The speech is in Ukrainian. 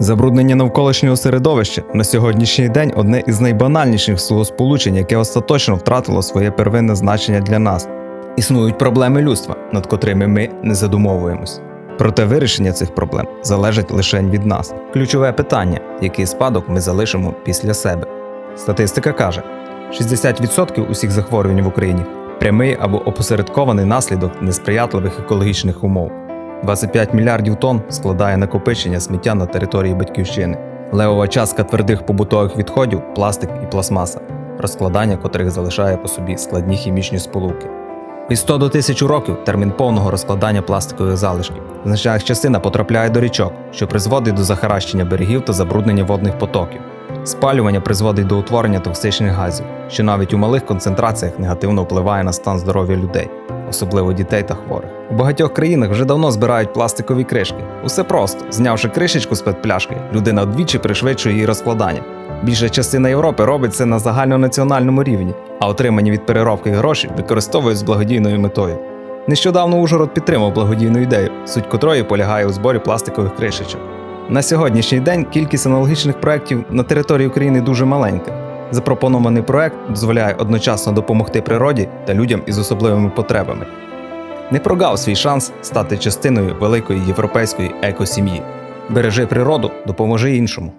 Забруднення навколишнього середовища на сьогоднішній день одне із найбанальніших словосполучень, яке остаточно втратило своє первинне значення для нас. Існують проблеми людства, над котрими ми не задумовуємось. Проте вирішення цих проблем залежить лише від нас. Ключове питання, який спадок ми залишимо після себе. Статистика каже: 60% усіх захворювань в Україні прямий або опосередкований наслідок несприятливих екологічних умов. 25 мільярдів тонн складає накопичення сміття на території батьківщини. Левова частка твердих побутових відходів пластик і пластмаса, розкладання котрих залишає по собі складні хімічні сполуки. Від 100 до 1000 років термін повного розкладання пластикових залишків. Значна частина потрапляє до річок, що призводить до захаращення берегів та забруднення водних потоків. Спалювання призводить до утворення токсичних газів, що навіть у малих концентраціях негативно впливає на стан здоров'я людей, особливо дітей та хворих. У багатьох країнах вже давно збирають пластикові кришки. Усе просто, знявши кришечку з пляшки, людина вдвічі пришвидшує її розкладання. Більша частина Європи робить це на загальнонаціональному рівні, а отримані від переробки гроші використовують з благодійною метою. Нещодавно Ужгород підтримав благодійну ідею, суть котрої полягає у зборі пластикових кришечок. На сьогоднішній день кількість аналогічних проєктів на території України дуже маленька. Запропонований проект дозволяє одночасно допомогти природі та людям із особливими потребами. Не прогав свій шанс стати частиною великої європейської екосім'ї. Бережи природу, допоможи іншому.